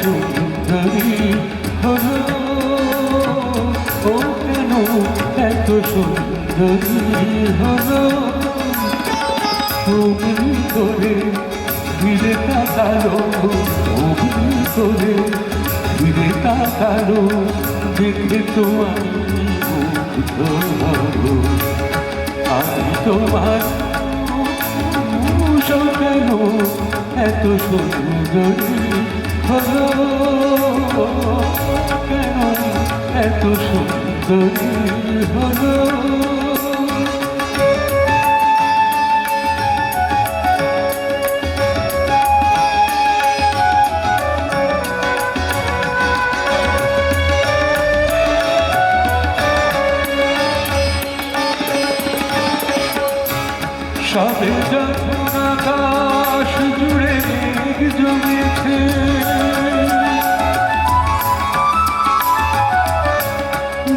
সুন্দরী হলো। ও কেন এত সুন্দরী হলো? তুমি করে ফিরে তাকালো, তুমি করে ফিরে তাকালো, দেখে তো আমি মুগ্ধ হব আমি তোমার কেন এত সুন্দরী? হলো কেন এত সুন্দরী হলো? সবে আকাশ জুড়ে মেঘ জমেছে।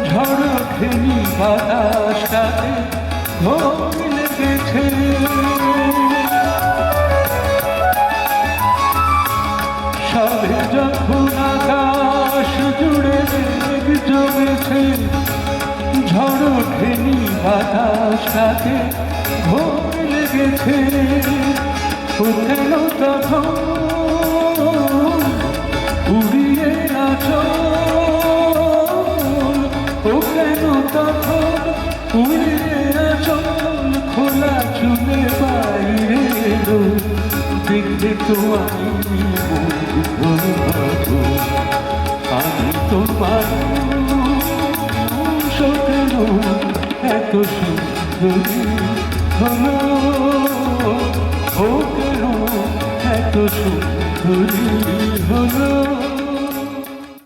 ঝড় ফেনি বাতাসটাতে ঘোম লেগেছে। সবে যখন আকাশ জুড়ে মেঘ জমেছে, ঝড় ফেনি বাতাসটাতে ঘোম লেগেছে কেন তখন উড়িয়ে ও কেন তখন উড়িয়ে আছো খোলা চুলে বাইরে এলো দেখতে তো আমি তোমার এত সুন্দরী হলো ও কেন এত সুন্দরী হলো?